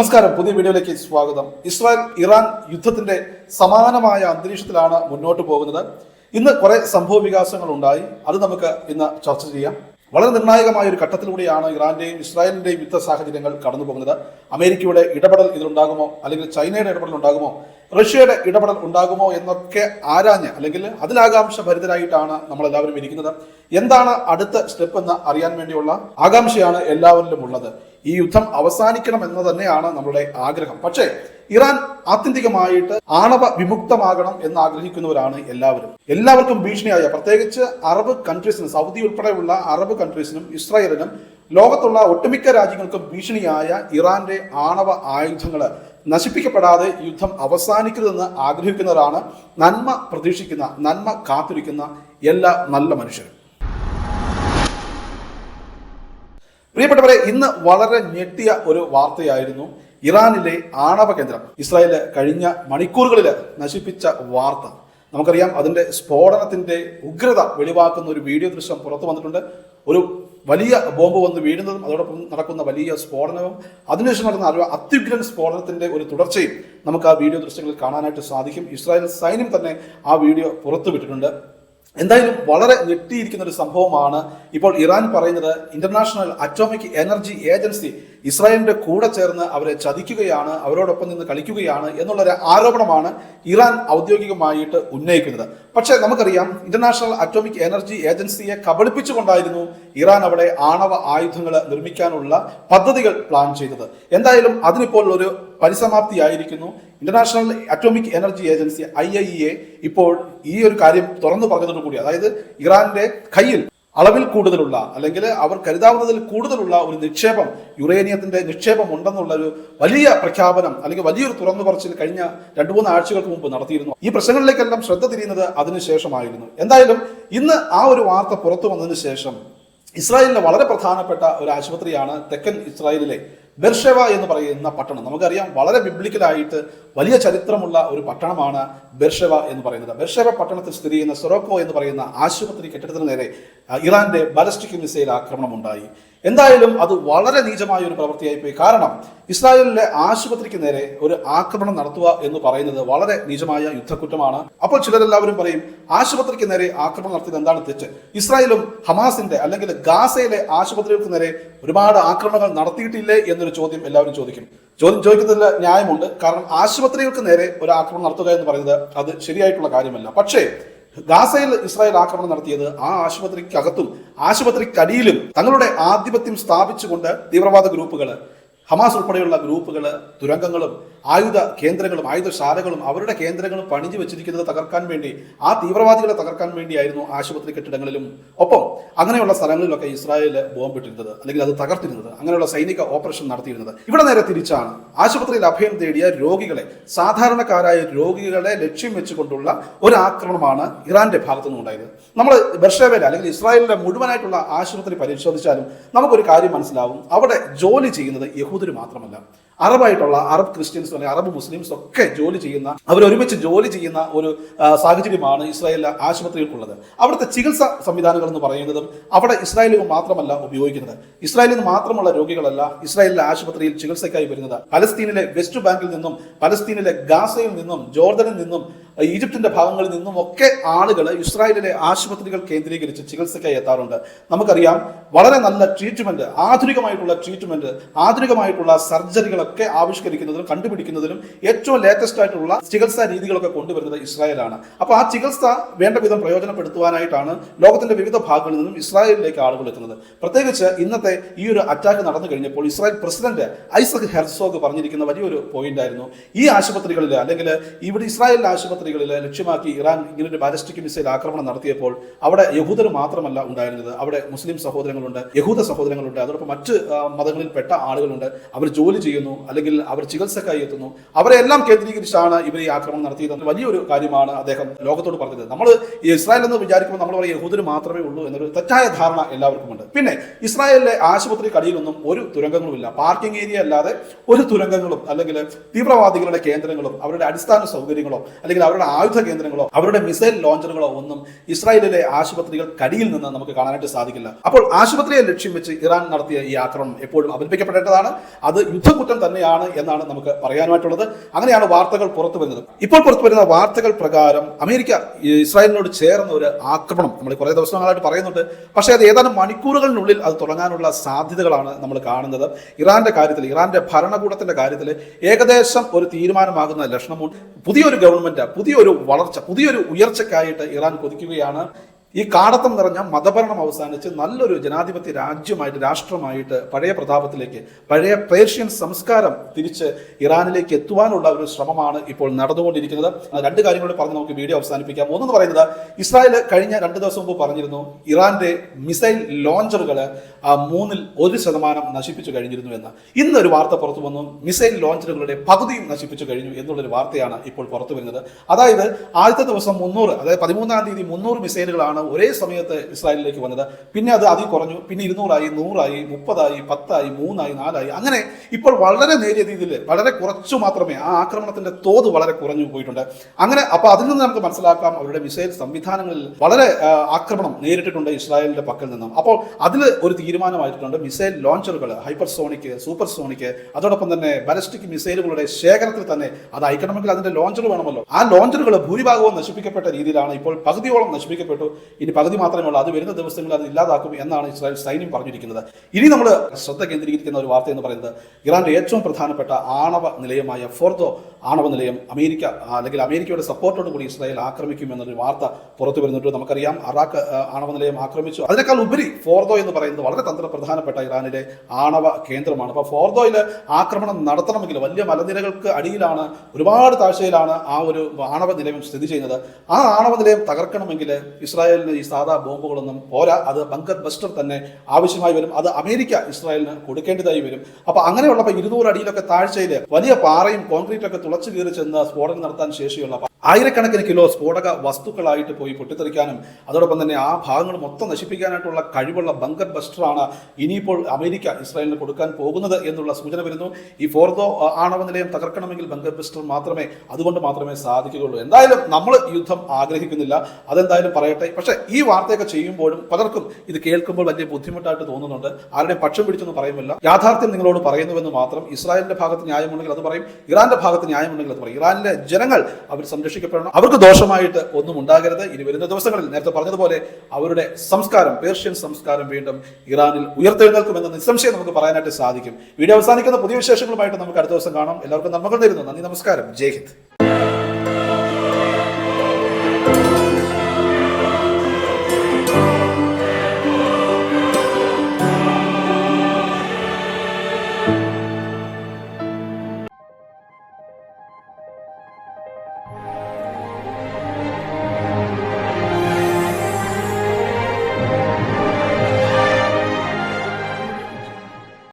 നമസ്കാരം. പുതിയ വീഡിയോയിലേക്ക് സ്വാഗതം. ഇസ്രായേൽ ഇറാൻ യുദ്ധത്തിന്റെ സമാനമായ അന്തരീക്ഷത്തിലാണ് മുന്നോട്ട് പോകുന്നത്. ഇന്ന് കുറെ സംഭവ വികാസങ്ങൾ ഉണ്ടായി. അത് നമുക്ക് ഇന്ന് ചർച്ച ചെയ്യാം. വളരെ നിർണായകമായ ഒരു ഘട്ടത്തിലൂടെയാണ് ഇറാന്റെയും ഇസ്രായേലിന്റെയും യുദ്ധ സാഹചര്യങ്ങൾ കടന്നു പോകുന്നത് അമേരിക്കയുടെ ഇടപെടൽ ഇതിലുണ്ടാകുമോ? അല്ലെങ്കിൽ ചൈനയുടെ ഇടപെടൽ ഉണ്ടാകുമോ? റഷ്യയുടെ ഇടപെടൽ ഉണ്ടാകുമോ എന്നൊക്കെ ആരാഞ്ഞ് അല്ലെങ്കിൽ അതിലാകാംക്ഷ ഭരിതരായിട്ടാണ് നമ്മൾ എല്ലാവരും ഇരിക്കുന്നത്. എന്താണ് അടുത്ത സ്റ്റെപ്പ് എന്ന് അറിയാൻ വേണ്ടിയുള്ള ആകാംക്ഷയാണ് എല്ലാവരിലും ഉള്ളത് ഈ യുദ്ധം അവസാനിക്കണം എന്ന് തന്നെയാണ് നമ്മളുടെ ആഗ്രഹം. പക്ഷേ ഇറാൻ ആത്യന്തികമായിട്ട് ആണവ വിമുക്തമാകണം എന്ന് ആഗ്രഹിക്കുന്നവരാണ് എല്ലാവരും. എല്ലാവർക്കും ഭീഷണിയായ പ്രത്യേകിച്ച് അറബ് കൺട്രീസിനും സൗദി ഉൾപ്പെടെയുള്ള അറബ് കൺട്രീസിനും ഇസ്രായേലിനും ലോകത്തുള്ള ഒട്ടുമിക്ക രാജ്യങ്ങൾക്കും ഭീഷണിയായ ഇറാന്റെ ആണവ ആയുധങ്ങൾ നശിപ്പിക്കപ്പെടാതെ യുദ്ധം അവസാനിക്കരുതെന്ന് ആഗ്രഹിക്കുന്നവരാണ് നന്മ പ്രതീക്ഷിക്കുന്ന നന്മ കാത്തിരിക്കുന്ന എല്ലാ നല്ല മനുഷ്യരും. പ്രിയപ്പെട്ടവരെ ഇന്ന് വളരെ ഞെട്ടിയ ഒരു വാർത്തയായിരുന്നു. ഇറാനിലെ ആണവ കേന്ദ്രം ഇസ്രായേൽ കഴിഞ്ഞ മണിക്കൂറുകളിൽ നശിപ്പിച്ച വാർത്ത. നമുക്കറിയാം അതിന്റെ സ്ഫോടനത്തിന്റെ ഉഗ്രത വെളിവാക്കുന്ന ഒരു വീഡിയോ ദൃശ്യം പുറത്തു വന്നിട്ടുണ്ട്. ഒരു വലിയ ബോംബ് വന്ന് വീഴുന്നതും അതോടൊപ്പം നടക്കുന്ന വലിയ സ്ഫോടനവും അതിനുശേഷം നടക്കുന്ന അത്യുഗ്രൻ സ്ഫോടനത്തിന്റെ ഒരു തുടർച്ചയും നമുക്ക് ആ വീഡിയോ ദൃശ്യങ്ങളിൽ കാണാനായിട്ട് സാധിക്കും. ഇസ്രായേൽ സൈന്യം തന്നെ ആ വീഡിയോ പുറത്തുവിട്ടിട്ടുണ്ട്. എന്തായാലും വളരെ ഞെട്ടിയിരിക്കുന്ന ഒരു സംഭവമാണ് ഇപ്പോൾ ഇറാൻ പറയുന്നത് ഇന്റർനാഷണൽ അറ്റോമിക് എനർജി ഏജൻസി ഇസ്രായേലിന്റെ കൂടെ ചേർന്ന് അവരെ ചതിക്കുകയാണ് അവരോടൊപ്പം നിന്ന് കളിക്കുകയാണ് എന്നുള്ളൊരു ആരോപണമാണ് ഇറാൻ ഔദ്യോഗികമായിട്ട് ഉന്നയിക്കുന്നത്. പക്ഷേ നമുക്കറിയാം ഇന്റർനാഷണൽ അറ്റോമിക് എനർജി ഏജൻസിയെ കബളിപ്പിച്ചുകൊണ്ടായിരുന്നു ഇറാൻ അവിടെ ആണവ ആയുധങ്ങൾ നിർമ്മിക്കാനുള്ള പദ്ധതികൾ പ്ലാൻ ചെയ്തത്. എന്തായാലും അതിനിപ്പോൾ ഒരു പരിസമാപ്തി ആയിരിക്കുന്നു international atomic energy agency I I A ഇപ്പോൾ ഈ ഒരു കാര്യം തുറന്നു പറഞ്ഞതോടു കൂടി അതായത് ഇറാന്റെ കയ്യിൽ അളവിൽ കൂടുതലുള്ള അല്ലെങ്കിൽ അവർ കരുതാവുന്നതിൽ കൂടുതലുള്ള ഒരു നിക്ഷേപം യുറേനിയത്തിന്റെ നിക്ഷേപം ഉണ്ടെന്നുള്ള ഒരു വലിയ പ്രഖ്യാപനം അല്ലെങ്കിൽ വലിയൊരു തുറന്നു പറച്ചിൽ കഴിഞ്ഞ രണ്ടു മൂന്ന് ആഴ്ചകൾക്ക് മുമ്പ് നടത്തിയിരുന്നു. ഈ പ്രശ്നങ്ങളിലേക്കെല്ലാം ശ്രദ്ധ തിരിയുന്നത് അതിനുശേഷമായിരുന്നു എന്തായാലും ഇന്ന് ആ ഒരു വാർത്ത പുറത്തു വന്നതിന് ശേഷം ഇസ്രായേലിലെ വളരെ പ്രധാനപ്പെട്ട ഒരു ആശുപത്രിയാണ് തെക്കൻ ഇസ്രായേലിലെ ബെർഷെവ എന്ന് പറയുന്ന പട്ടണം. നമുക്കറിയാം വളരെ ബിബ്ലിക്കലായിട്ട് വലിയ ചരിത്രമുള്ള ഒരു പട്ടണമാണ് ബെർഷെവ എന്ന് പറയുന്നത്. ബെർഷെവ പട്ടണത്തിൽ സ്ഥിതി ചെയ്യുന്ന സൊറോക്കോ എന്ന് പറയുന്ന ആശുപത്രി കെട്ടിടത്തിന് നേരെ ഇറാന്റെ ബാലസ്റ്റിക് മിസൈൽ ആക്രമണം ഉണ്ടായി എന്തായാലും അത് വളരെ നീചമായ ഒരു പ്രവൃത്തിയായി പോയി. കാരണം ഇസ്രായേലിലെ ആശുപത്രിക്ക് നേരെ ഒരു ആക്രമണം നടത്തുക എന്ന് പറയുന്നത് വളരെ നീചമായ യുദ്ധക്കുറ്റമാണ്. അപ്പോൾ ചിലരെല്ലാവരും പറയും ആശുപത്രിക്ക് നേരെ ആക്രമണം നടത്തിയത് എന്താണ് തെറ്റ്? ഇസ്രായേലും ഹമാസിന്റെ അല്ലെങ്കിൽ ഗാസയിലെ ആശുപത്രികൾക്ക് നേരെ ഒരുപാട് ആക്രമണങ്ങൾ നടത്തിയിട്ടില്ലേ എന്നൊരു ചോദ്യം എല്ലാവരും ചോദിക്കും. ചോദ്യം ചോദിക്കുന്നതിൽ ന്യായമുണ്ട്. കാരണം ആശുപത്രികൾക്ക് നേരെ ഒരു ആക്രമണം നടത്തുക എന്ന് പറയുന്നത് അത് ശരിയായിട്ടുള്ള കാര്യമല്ല. പക്ഷേ ഗാസയിൽ ഇസ്രായേൽ ആക്രമണം നടത്തിയത് ആ ആശുപത്രിക്കകത്തും ആശുപത്രിക്കടിയിലും തങ്ങളുടെ ആധിപത്യം സ്ഥാപിച്ചുകൊണ്ട് തീവ്രവാദ ഗ്രൂപ്പുകൾ ഹമാസ് ഉൾപ്പെടെയുള്ള ഗ്രൂപ്പുകൾ തുരങ്കങ്ങളും ആയുധ കേന്ദ്രങ്ങളും ആയുധശാലകളും അവരുടെ കേന്ദ്രങ്ങളും പണിഞ്ഞു വെച്ചിരിക്കുന്നത് തകർക്കാൻ വേണ്ടി ആ തീവ്രവാദികളെ തകർക്കാൻ വേണ്ടിയായിരുന്നു ആശുപത്രി കെട്ടിടങ്ങളിലും. ഒപ്പം അങ്ങനെയുള്ള സ്ഥലങ്ങളിലൊക്കെ ഇസ്രായേൽ ബോംബിട്ടിരുന്നത് അല്ലെങ്കിൽ അത് തകർത്തിരുന്നത് അങ്ങനെയുള്ള സൈനിക ഓപ്പറേഷൻ നടത്തിയിരുന്നത്. ഇവിടെ നേരെ തിരിച്ചാണ്. ആശുപത്രിയിൽ അഭയം തേടിയ രോഗികളെ സാധാരണക്കാരായ രോഗികളെ ലക്ഷ്യം വെച്ചുകൊണ്ടുള്ള ഒരു ആക്രമണമാണ് ഇറാന്റെ ഭാഗത്തു നിന്നുണ്ടായത് നമ്മൾ ബർഷേവേല അല്ലെങ്കിൽ ഇസ്രായേലിലെ മുഴുവനായിട്ടുള്ള ആശുപത്രി പരിശോധിച്ചാലും നമുക്കൊരു കാര്യം മനസ്സിലാവും. അവിടെ ജോലി ചെയ്യുന്നത് യഹൂദര് മാത്രമല്ല. അറബായിട്ടുള്ള അറബ് ക്രിസ്ത്യൻസ് അല്ലെങ്കിൽ അറബ് മുസ്ലിംസ് ഒക്കെ ജോലി ചെയ്യുന്ന അവർ ഒരുമിച്ച് ജോലി ചെയ്യുന്ന ഒരു സാഹചര്യമാണ് ഇസ്രായേലിലെ ആശുപത്രികൾക്കുള്ളത് അവിടുത്തെ ചികിത്സ സംവിധാനങ്ങൾ എന്ന് പറയുന്നതും അവിടെ ഇസ്രായേലിൽ മാത്രമല്ല ഉപയോഗിക്കുന്നത്. ഇസ്രായേലിൽ നിന്ന് മാത്രമുള്ള രോഗികളല്ല ഇസ്രായേലിലെ ആശുപത്രിയിൽ ചികിത്സയ്ക്കായി വരുന്നത്. പലസ്തീനിലെ വെസ്റ്റ് ബാങ്കിൽ നിന്നും പലസ്തീനിലെ ഗാസയിൽ നിന്നും ജോർദനിൽ നിന്നും ഈജിപ്തിന്റെ ഭാഗങ്ങളിൽ നിന്നും ഒക്കെ ആളുകൾ ഇസ്രായേലിലെ ആശുപത്രികൾ കേന്ദ്രീകരിച്ച് ചികിത്സയ്ക്കായി എത്താറുണ്ട്. നമുക്കറിയാം വളരെ നല്ല ട്രീറ്റ്മെന്റ് ആധുനികമായിട്ടുള്ള ട്രീറ്റ്മെന്റ് ആധുനികമായിട്ടുള്ള സർജറികളൊക്കെ ആവിഷ്കരിക്കുന്നതിനും കണ്ടുപിടിക്കുന്നതിനും ഏറ്റവും ലേറ്റസ്റ്റ് ആയിട്ടുള്ള ചികിത്സാ രീതികളൊക്കെ കൊണ്ടുവരുന്നത് ഇസ്രായേലാണ്. അപ്പോൾ ആ ചികിത്സ വേണ്ട വിധം പ്രയോജനപ്പെടുത്തുവാനായിട്ടാണ് ലോകത്തിന്റെ വിവിധ ഭാഗങ്ങളിൽ നിന്നും ഇസ്രായേലിലേക്ക് ആളുകൾ എത്തുന്നത്. പ്രത്യേകിച്ച് ഇന്നത്തെ ഈ ഒരു അറ്റാക്ക് നടന്നു കഴിഞ്ഞപ്പോൾ ഇസ്രായേൽ പ്രസിഡന്റ് ഐസക് ഹെർസോഗ് പറഞ്ഞിരിക്കുന്ന വലിയൊരു പോയിന്റ് ആയിരുന്നു. ഈ ആശുപത്രികളിൽ അല്ലെങ്കിൽ ഇവിടെ ഇസ്രായേലിലെ ആശുപത്രികളിൽ ലക്ഷ്യമാക്കി ഇറാൻ ഇങ്ങനെ ഒരു ബാലിസ്റ്റിക് മിസൈൽ ആക്രമണം നടത്തിയപ്പോൾ അവിടെ യഹൂദർ മാത്രമല്ല ഉണ്ടായിരുന്നത്. അവിടെ മുസ്ലിം സഹോദരങ്ങളുണ്ട് യഹൂദ സഹോദരങ്ങളുണ്ട്. അതോടൊപ്പം മറ്റ് മതങ്ങളിൽപ്പെട്ട ആളുകളുണ്ട്. അവർ ജോലി ചെയ്യുന്നു അല്ലെങ്കിൽ അവർ ചികിത്സക്കായി എത്തുന്നു. അവരെ എല്ലാം കേന്ദ്രീകരിച്ചാണ് ഇവർ ഈ ആക്രമണം നടത്തിയത് വലിയൊരു കാര്യമാണ് അദ്ദേഹം ലോകത്തോട് പറഞ്ഞത്. നമ്മൾ ഇസ്രായേൽ എന്ന് വിചാരിക്കുമ്പോൾ നമ്മൾ പറയും യഹൂദർ മാത്രമേ ഉള്ളൂ എന്നൊരു തെറ്റായ ധാരണ എല്ലാവർക്കും ഉണ്ട് പിന്നെ ഇസ്രായേലിലെ ആശുപത്രി കടിയിലൊന്നും ഒരു തുരങ്കങ്ങളുമില്ല പാർക്കിംഗ് ഏരിയ അല്ലാതെ ഒരു തുരങ്കങ്ങളും അല്ലെങ്കിൽ തീവ്രവാദികളുടെ കേന്ദ്രങ്ങളും അവരുടെ അടിസ്ഥാന സൗകര്യങ്ങളോ അല്ലെങ്കിൽ അവരുടെ ആയുധ കേന്ദ്രങ്ങളോ അവരുടെ മിസൈൽ ലോഞ്ചറുകളോ ഒന്നും ഇസ്രായേലിലെ ആശുപത്രികൾ കടിയിൽ നിന്ന് നമുക്ക് കാണാനായിട്ട് സാധിക്കില്ല. അപ്പോൾ ആശുപത്രിയെ ലക്ഷ്യം വെച്ച് ഇറാൻ നടത്തിയ ഈ ആക്രമണം എപ്പോഴും അപലപിക്കപ്പെടേണ്ടതാണ് അത് യുദ്ധക്കുറ്റം തന്നെയാണ് എന്നാണ് നമുക്ക് പറയാനുമായിട്ടുള്ളത്. അങ്ങനെയാണ് വാർത്തകൾ പുറത്തു വരുന്നത്. ഇപ്പോൾ പുറത്തു വരുന്ന വാർത്തകൾ പ്രകാരം അമേരിക്ക ഇസ്രായേലിനോട് ചേർന്ന ഒരു ആക്രമണം നമ്മൾ കുറേ ദിവസങ്ങളായിട്ട് പറയുന്നുണ്ട്. പക്ഷേ അത് ഏതാനും മണിക്കൂറുകളിനുള്ളിൽ അത് തുടങ്ങാനുള്ള സാധ്യതകളാണ് നമ്മൾ കാണുന്നത്. ഇറാന്റെ കാര്യത്തിൽ ഇറാന്റെ ഭരണകൂടത്തിന്റെ കാര്യത്തിൽ ഏകദേശം ഒരു തീരുമാനമാകുന്ന ലക്ഷണമുണ്ട്. പുതിയൊരു ഗവൺമെന്റ് പുതിയൊരു വളർച്ച പുതിയൊരു ഉയർച്ചയ്ക്കായിട്ട് ഇറാൻ കൊതിക്കുകയാണ്. ഈ കാടത്തം നിറഞ്ഞ മതഭരണം അവസാനിച്ച് നല്ലൊരു ജനാധിപത്യ രാജ്യമായിട്ട് രാഷ്ട്രമായിട്ട് പഴയ പ്രതാപത്തിലേക്ക് പഴയ പേർഷ്യൻ സംസ്കാരം തിരിച്ച് ഇറാനിലേക്ക് എത്തുവാനുള്ള ഒരു ശ്രമമാണ് ഇപ്പോൾ നടന്നുകൊണ്ടിരിക്കുന്നത്. രണ്ട് കാര്യങ്ങളോട് പറഞ്ഞ് നമുക്ക് വീഡിയോ അവസാനിപ്പിക്കാം. ഒന്നെന്ന് പറയുന്നത് ഇസ്രായേൽ കഴിഞ്ഞ രണ്ട് ദിവസം മുമ്പ് പറഞ്ഞിരുന്നു ഇറാന്റെ മിസൈൽ ലോഞ്ചറുകൾ മൂന്നിൽ ഒരു ശതമാനം നശിപ്പിച്ചു കഴിഞ്ഞിരുന്നു എന്ന്. ഇന്നൊരു വാർത്ത പുറത്തു വന്നു മിസൈൽ ലോഞ്ചറുകളുടെ പകുതിയും നശിപ്പിച്ചു കഴിഞ്ഞു എന്നുള്ളൊരു വാർത്തയാണ് ഇപ്പോൾ പുറത്തു വരുന്നത്. അതായത് ആദ്യത്തെ ദിവസം മുന്നൂറ് അതായത് പതിമൂന്നാം തീയതി മുന്നൂറ് മിസൈലുകളാണ് ഒരേ സമയത്ത് ഇസ്രായേലിലേക്ക് വന്നത്. പിന്നെ അത് അതി കുറഞ്ഞു. പിന്നെ ഇരുന്നൂറായി നൂറായി മുപ്പതായി പത്തായി മൂന്നായി നാലായി. അങ്ങനെ ഇപ്പോൾ വളരെ നേരിയ രീതിയിൽ വളരെ കുറച്ചു മാത്രമേ ആ ആക്രമണത്തിന്റെ തോത് വളരെ കുറഞ്ഞു പോയിട്ടുണ്ട്. അങ്ങനെ അപ്പൊ അതിൽ നിന്ന് നമുക്ക് മനസ്സിലാക്കാം അവരുടെ മിസൈൽ സംവിധാനങ്ങളിൽ വളരെ ആക്രമണം നേരിട്ടിട്ടുണ്ട് ഇസ്രായേലിന്റെ പക്കൽ നിന്നും. അപ്പോൾ അതിൽ ഒരു തീരുമാനമായിട്ടുണ്ട് മിസൈൽ ലോഞ്ചറുകൾ ഹൈപ്പർസോണിക് സൂപ്പർസോണിക് അതോടൊപ്പം തന്നെ ബാലിസ്റ്റിക് മിസൈലുകളുടെ ശേഖരത്തിൽ തന്നെ അത് അയക്കണമെങ്കിൽ അതിന്റെ ലോഞ്ചർ വേണമല്ലോ. ആ ലോഞ്ചറുകൾ ഭൂരിഭാഗവും നശിപ്പിക്കപ്പെട്ട രീതിയിലാണ് ഇപ്പോൾ പകുതിയോളം നശിപ്പിക്കപ്പെട്ടു. ഇനി പകുതി മാത്രമേ ഉള്ളൂ. അത് വരുന്ന ദിവസങ്ങളിൽ അത് ഇല്ലാതാക്കും എന്നാണ് ഇസ്രായേൽ സൈന്യം പറഞ്ഞിരിക്കുന്നത്. ഇനി നമ്മൾ ശ്രദ്ധ കേന്ദ്രീകരിക്കുന്ന ഒരു വാർത്ത എന്ന് പറയുന്നത് ഇറാന്റെ ഏറ്റവും പ്രധാനപ്പെട്ട ആണവ നിലയമായ ഫോർദോ ആണവ നിലയം അമേരിക്ക അല്ലെങ്കിൽ അമേരിക്കയുടെ സപ്പോർട്ടോട് കൂടി ഇസ്രായേൽ ആക്രമിക്കും എന്നൊരു വാർത്ത പുറത്തു വരുന്നുണ്ട്. നമുക്കറിയാം അറാഖ് ആണവ നിലയം ആക്രമിച്ചു. അതിനേക്കാൾ ഉപരി ഫോർദോ എന്ന് പറയുന്നത് വളരെ തന്ത്രപ്രധാനപ്പെട്ട ഇറാനിലെ ആണവ കേന്ദ്രമാണ്. അപ്പോൾ ഫോർദോയിൽ ആക്രമണം നടത്തണമെങ്കിൽ വലിയ മലനിരകൾക്ക് അടിയിലാണ് ഒരുപാട് താഴ്ചയിലാണ് ആ ഒരു ആണവ നിലയം സ്ഥിതി ചെയ്യുന്നത്. ആ ആണവ നിലയം തകർക്കണമെങ്കിൽ ഇസ്രായേലിന് ഈ സാധാ ബോംബുകളൊന്നും പോരാ. അത് ബങ്കത് ബസ്റ്റർ തന്നെ ആവശ്യമായി വരും. അത് അമേരിക്ക ഇസ്രായേലിന് കൊടുക്കേണ്ടതായി വരും. അപ്പൊ അങ്ങനെയുള്ളപ്പോൾ ഇരുന്നൂറ് അടിയിലൊക്കെ താഴ്ചയിൽ വലിയ പാറയും കോൺക്രീറ്റൊക്കെ തുളച്ചു കയറി ചെന്ന് സ്ഫോടനം നടത്താൻ ശേഷിയുള്ള ആയിരക്കണക്കിന് കിലോ സ്ഫോടക വസ്തുക്കളായിട്ട് പോയി പൊട്ടിത്തെറിക്കാനും അതോടൊപ്പം തന്നെ ആ ഭാഗങ്ങൾ മൊത്തം നശിപ്പിക്കാനായിട്ടുള്ള കഴിവുള്ള ബങ്കർ ബസ്റ്ററാണ് ഇനിയിപ്പോൾ അമേരിക്ക ഇസ്രായേലിന് കൊടുക്കാൻ പോകുന്നത് എന്നുള്ള സൂചന വരുന്നു. ഈ ഫോർദോ ആണവ നിലയം തകർക്കണമെങ്കിൽ ബങ്കർ ബസ്റ്റർ മാത്രമേ അതുകൊണ്ട് മാത്രമേ സാധിക്കുകയുള്ളൂ. എന്തായാലും നമ്മൾ യുദ്ധം ആഗ്രഹിക്കുന്നില്ല. അതെന്തായാലും പറയട്ടെ. പക്ഷേ ഈ വാർത്തയൊക്കെ ചെയ്യുമ്പോഴും പലർക്കും ഇത് കേൾക്കുമ്പോൾ വലിയ ബുദ്ധിമുട്ടായിട്ട് തോന്നുന്നുണ്ട്. ആരുടെയും പക്ഷം പിടിച്ചൊന്നും പറയുമില്ല യാഥാർത്ഥ്യം നിങ്ങളോട് പറയുന്നുവെന്ന് മാത്രം ഇസ്രായേലിന്റെ ഭാഗത്ത് ന്യായമുണ്ടെങ്കിൽ അത് പറയും. ഇറാന്റെ ഭാഗത്ത് ന്യായമുണ്ടെങ്കിൽ അത് പറയും. ഇറാനിലെ ജനങ്ങൾ അവർ സംരക്ഷിക്കപ്പെടണം അവർക്ക് ദോഷമായിട്ട് ഒന്നും ഉണ്ടാകരുത്. ഇനി വരുന്ന ദിവസങ്ങളിൽ നേരത്തെ പറഞ്ഞതുപോലെ അവരുടെ സംസ്കാരം പേർഷ്യൻ സംസ്കാരം വീണ്ടും ഇറാനിൽ ഉയർത്തെഴുന്നേൽക്കുമെന്ന് നിസ്സംശയം നമുക്ക് പറയാനായിട്ട് സാധിക്കും. വീഡിയോ അവസാനിക്കുന്ന പുതിയ വിശേഷങ്ങളുമായിട്ട് നമുക്ക് അടുത്ത ദിവസം കാണാം. എല്ലാവർക്കും നന്മകൾ തരുന്നു നന്ദി നമസ്കാരം. ജയ് ഹിന്ദ്.